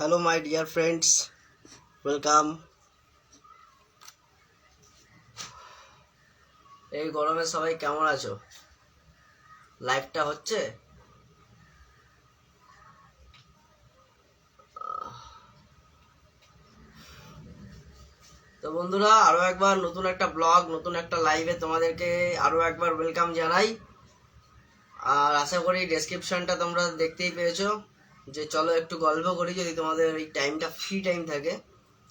Hello my dear friends welcome এই গরমে সবাই কেমন আছো? লাইফটা হচ্ছে? তো বন্ধুরা, আরও একবার নতুন একটা ব্লগ নতুন একটা লাইভে তোমাদেরকে আরও একবার ওয়েলকাম জানাই। আর আশা করি ডেসক্রিপশনটা তোমরা দেখতেই পেয়েছ। যে চলো একটু গল্প করি যদি তোমাদের এই টাইমটা ফ্রি টাইম থাকে।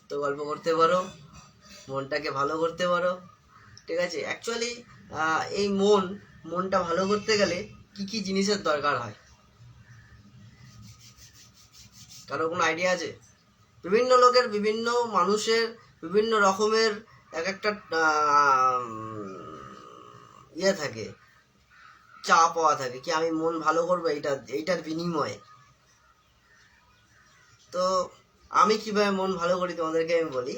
তো গল্প করতে পারো, মনটাকে ভালো করতে পারো। ঠিক আছে? অ্যাকচুয়ালি এই মন, মনটা ভালো করতে গেলে কি কি জিনিসের দরকার হয়? কারও কোনো আইডিয়া আছে? বিভিন্ন লোকের, বিভিন্ন মানুষের, বিভিন্ন রকমের এক একটা ইয়ে থাকে। চা পাওয়া থাকে কি আমি মন ভালো করব? এইটা, এইটার বিনিময়ে। তো আমি কীভাবে মন ভালো করি তোমাদেরকে আমি বলি।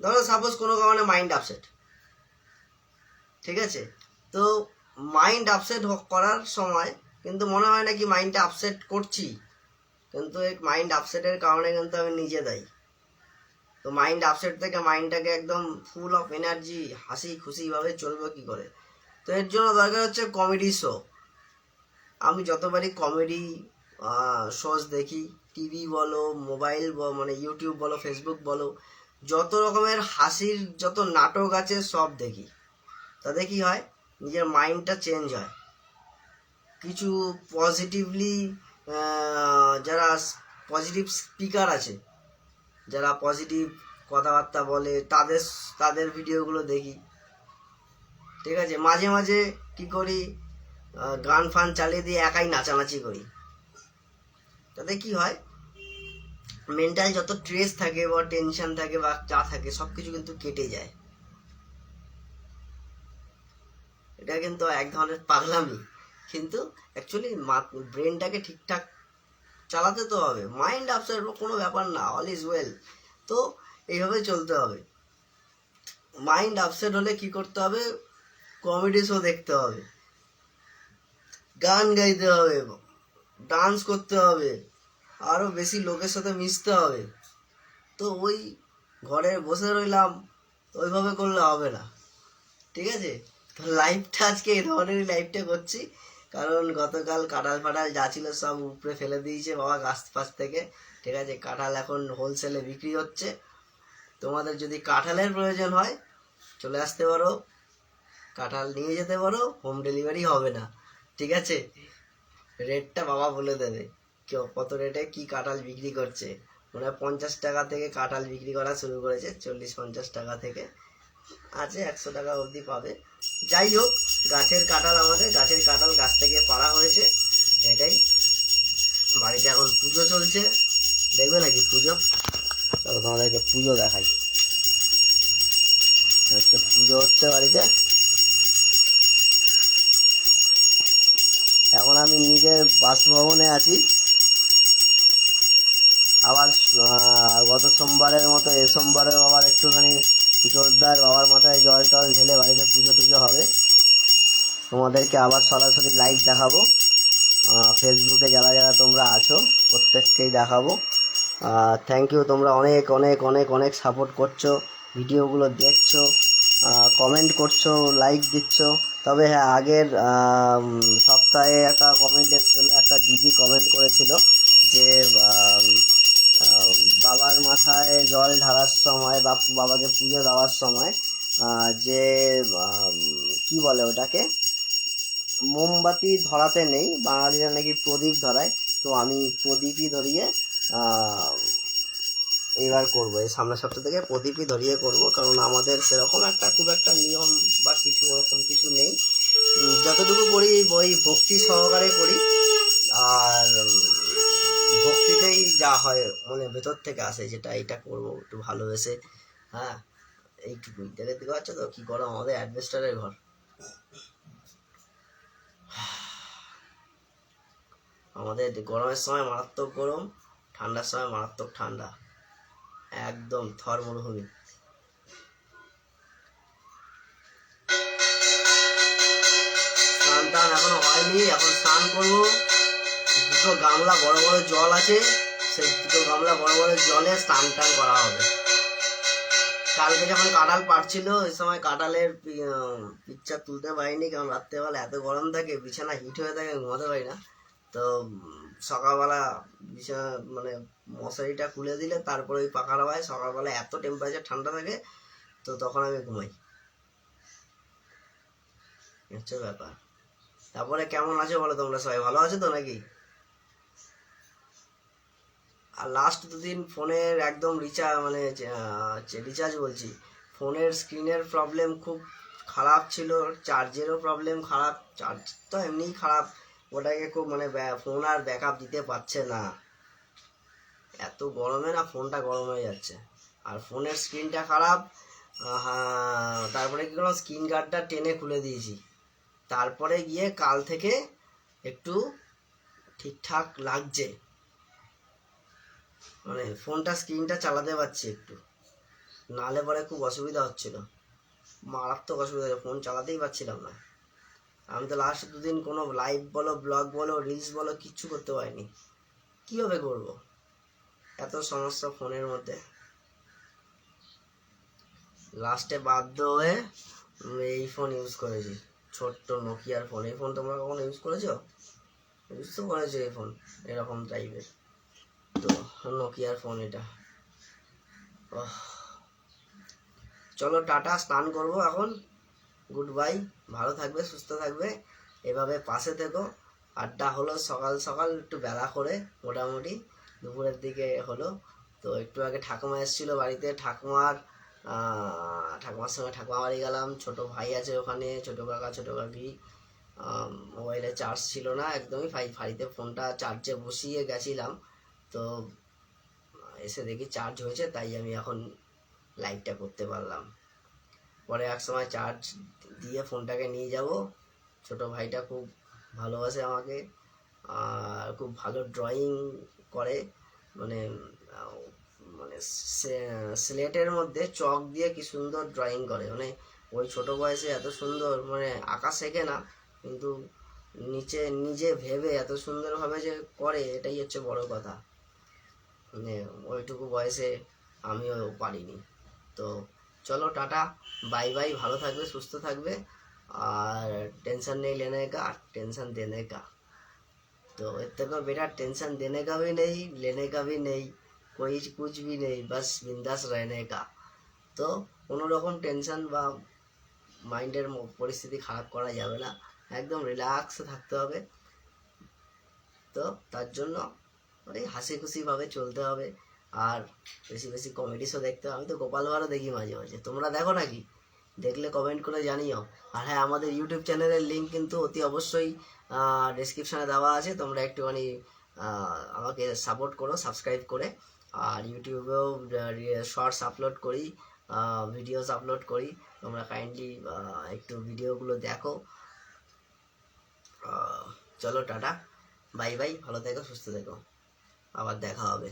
ধরো সাপোজ কোনো কারণে মাইন্ড আপসেট ঠিক আছে? তো মাইন্ড আপসেট করার সময় কিন্তু মনে হয় না কি মাইন্ডটা আপসেট করছি। কিন্তু এই মাইন্ড আপসেটের কারণে কিন্তু আমি নিজে দায়ী। তো মাইন্ড আপসেট থেকে মাইন্ডটাকে একদম ফুল অফ এনার্জি হাসি খুশিভাবে চলবে কি করে? তো এর জন্য দরকার হচ্ছে কমেডি শো আমি যতবারই কমেডি শোজ দেখি টিভি বলো, মোবাইল মানে ইউটিউব বলো, ফেসবুক বলো, যত রকমের হাসির যত নাটক আছে সব দেখি। তাতে কি হয়? নিজের মাইন্ডটা চেঞ্জ হয়। কিছু পজিটিভলি যারা পজিটিভ স্পিকার আছে, যারা পজিটিভ কথাবার্তা বলে, তাদের তাদের ভিডিওগুলো দেখি। ঠিক আছে? মাঝে মাঝে কি করি? গান ফান চালিয়ে দিয়ে একাই নাচানাচি করি। তাতে কি হয়? মেন্টাল যত স্ট্রেস থাকে বা টেনশন থাকে বা যা থাকে সব কিছু কিন্তু কেটে যায়। এটা কিন্তু এক ধরনের পাগলামি। কিন্তু অ্যাকচুয়ালি ব্রেনটাকে ঠিকঠাক চালাতে তো হবে। মাইন্ড আপসেট কোনো ব্যাপার না অল ইজ ওয়েল তো এইভাবে চলতে হবে। মাইন্ড আপসেট হলে কি করতে হবে? কমেডি শো দেখতে হবে। গান গাইতে হবে। ডান্স করতে হবে। আরও বেশি লোকের সাথে মিশতে হবে। তো ওই ঘরে বসে রইলাম, ওইভাবে করলে হবে না। ঠিক আছে? লাইফটা আজকে এই ধরনেরই লাইফটা করছি। কারণ গতকাল কাঁঠাল ফাটাল যা ছিল সব উপরে ফেলে দিয়েছে বাবা গাছ ফাছ থেকে। ঠিক আছে? কাঁঠাল এখন হোলসেলে বিক্রি হচ্ছে। তোমাদের যদি কাঁঠালের প্রয়োজন হয়, চলে আসতে পারো। কাঁঠাল নিয়ে যেতে পারো হোম ডেলিভারি হবে না। ঠিক আছে? রেটটা বাবা বলে দেবে। কেউ কত রেটে কি কাঁঠাল বিক্রি করছে? হয় পঞ্চাশ টাকা থেকে কাঁঠাল বিক্রি করা শুরু করেছে, চল্লিশ পঞ্চাশ টাকা থেকে। আছে একশো টাকা অবধি পাবে। যাই হোক, গাছের কাঁঠাল আমাদের, গাছের কাঁঠাল গাছ থেকে পাড়া হয়েছে। এটাই। বাড়িতে এখন পুজো চলছে। দেখবে নাকি পুজো? চলো তোমাদেরকে পুজো দেখাই। হচ্ছে পুজো হচ্ছে বাড়িতে। এখন আমি নিজের বাসভবনে আছি। আবার গত সোমবারের মতো, এ সোমবারেও আবার একটুখানি জোরদার বাবার মাথায় জল টল ঢেলে বাড়িতে পুজো টুজো হবে। তোমাদেরকে আবার সরাসরি লাইভ দেখাবো। ফেসবুকে যারা যারা তোমরা আছো, প্রত্যেককেই দেখাবো। থ্যাংক ইউ তোমরা অনেক অনেক অনেক অনেক সাপোর্ট করছ, ভিডিওগুলো দেখছ কমেন্ট করছ লাইক দিচ্ছ। তবে হ্যাঁ আগের সপ্তাহে একটা কমেন্ট এসেছিল একটা দিদি কমেন্ট করেছিল। জল ঢালার সময় বা বাবাকে পুজো দেওয়ার সময় যে কি বলে ওটাকে? মোমবাতি ধরাতে নেই, বাঙালিরা নাকি প্রদীপ ধরায়, তো আমি প্রদীপই ধরিয়ে এইবার করব। এই সামনের সপ্তাহ থেকে প্রদীপই ধরিয়ে করব, কারণ আমাদের সেরকম একটা খুব একটা নিয়ম বা কিছু ওরকম কিছু নেই। যতটুকু করি ওই ভক্তি সহকারে করি, আর ভক্তিতেই যা হয় মানে ভেতর থেকে আসে, যেটা এটা করব, একটু ভালোবেসে হ্যাঁ? এইটুকুই দেখে দেখতে পাচ্ছ তো? কি করো আমাদের অ্যাডভেস্টারের ঘর? আমাদের গরমের সময় মারাত্মক গরম, ঠান্ডার সময় মারাত্মক ঠান্ডা। একদম থর মরুভূমি। স্নান টান এখনও হয়নি, এখন স্নান করব। দুটো গামলা বড় বড় জল আছে, সেই দুটো গামলা বড় বড় জলে স্নান টান করা হবে। কালকে যখন কাঁঠাল পাড়ছিল, ওই সময় কাঁঠালের পিকচার তুলতে পারিনি, কারণ রাত্রেবেলা এত গরম থাকে, বিছানা হিট হয়ে থাকে ঘুমাতে পারি না। তো সকালবেলা বিছানা মানে মশারিটা খুলে দিলে, তারপরে ওই পাখার হাওয়ায় সকালবেলা এত টেম্পারেচার ঠান্ডা থাকে, তো তখন আমি ঘুমাই। হচ্ছে ব্যাপার। তারপরে কেমন আছো বলো তোমরা? সবাই ভালো আছো তো নাকি? আর লাস্ট দুদিন ফোনের একদম রিচার্জ মানে রিচার্জ বলছি। ফোনের স্ক্রিনের প্রবলেম খুব খারাপ ছিল চার্জেরও প্রবলেম খারাপ চার্জ তো এমনিই খারাপ। ওটাকে খুব মানে ফোন আর ব্যাকআপ দিতে পারছে না। এত গরমে না ফোনটা গরম হয়ে যাচ্ছে। আর ফোনের স্ক্রিনটা খারাপ হ্যাঁ, তারপরে কি করলাম স্ক্রিন গার্ডটা টেনে খুলে দিয়েছি। তারপরে গিয়ে কাল থেকে একটু ঠিকঠাক লাগছে। মানে ফোনটা স্ক্রিনটা চালাতে পারছি একটু। নালে পরে খুব অসুবিধা হচ্ছিল। মারাত্মক অসুবিধা হচ্ছে ফোন চালাতেই পারছিলাম না। আমি তো লাস্ট দুদিন কোনো লাইভ বলো ব্লগ বলো রিলস বলো, কিচ্ছু করতে পারিনি। কীভাবে করব? এত সমস্যা ফোনের মধ্যে। লাস্টে বাধ্য হয়ে এই ফোন ইউজ করেছি। ছোট্ট নোকিয়ার ফোন এই ফোন তোমরা কখনো ইউজ করেছ? ইউজ তো করেছ এই ফোন এরকম টাইপের নোকিয়ার ফোন এটা। চলো টাটা, স্নান করব এখন। গুড বাই ভালো থাকবে, সুস্থ থাকবে। এভাবে পাশে থেকো। আড্ডা হলো সকাল সকাল, একটু বেলা করে মোটামুটি। দুপুরের দিকে হলো। তো একটু আগে ঠাকুমা এসেছিল বাড়িতে। ঠাকুমার ঠাকুমার সঙ্গে ঠাকুমা বাড়ি গেলাম। ছোট ভাই আছে ওখানে, ছোট কাকা, ছোট কাকি। মোবাইলে চার্জ ছিল না একদমই। ফাই, ফাড়িতে ফোনটা চার্জে বসিয়ে গেছিলাম। তো এসে দেখি চার্জ হয়েছে, তাই আমি এখন লাইটটা করতে পারলাম। পরে এক সময় চার্জ দিয়ে ফোনটাকে নিয়ে যাব। ছোট ভাইটা খুব ভালোবাসে আমাকে, আর খুব ভালো ড্রয়িং করে। মানে মানে স্লেটের মধ্যে চক দিয়ে কি সুন্দর ড্রয়িং করে। মানে ওই ছোট বয়সে এত সুন্দর মানে আঁকা শেখে না, কিন্তু নিচে, নিজে ভেবে এত সুন্দরভাবে যে করে, এটাই হচ্ছে বড় কথা। মানে ওইটুকু বয়সে আমিও পারিনি তো চলো টাটা বাই বাই ভালো থাকবে সুস্থ থাকবে আর टेंशन नहीं लेने का टेंशन देने का तो इतने को बेटा टेंशन देने का भी नहीं लेने का भी नहीं कोई कुछ भी नहीं बस बिंदास रहने का তো কোনো রকম টেনশন বা মাইন্ডের পরিস্থিতি খারাপ করা যাবে না একদম রিল্যাক্সে থাকতে হবে তো তার জন্য ওই হাসি খুশিভাবে চলতে হবে। আর বেশি বেশি কমেডি শো দেখতে হবে। আমি তো গোপাল ভাঁড়ও দেখি মাঝে মাঝে। তোমরা দেখো নাকি? দেখলে কমেন্ট করে জানিও। আর হ্যাঁ আমাদের ইউটিউব চ্যানেলের লিঙ্ক কিন্তু অতি অবশ্যই ডিসক্রিপশানে দেওয়া আছে। তোমরা একটুখানি আমাকে সাপোর্ট করো সাবস্ক্রাইব করে। আর ইউটিউবেও শর্টস আপলোড করি ভিডিওস আপলোড করি। তোমরা কাইন্ডলি একটু ভিডিওগুলো দেখো। চলো টাটা। বাই বাই ভালো থেকো, সুস্থ থেকো। আবার দেখা হবে।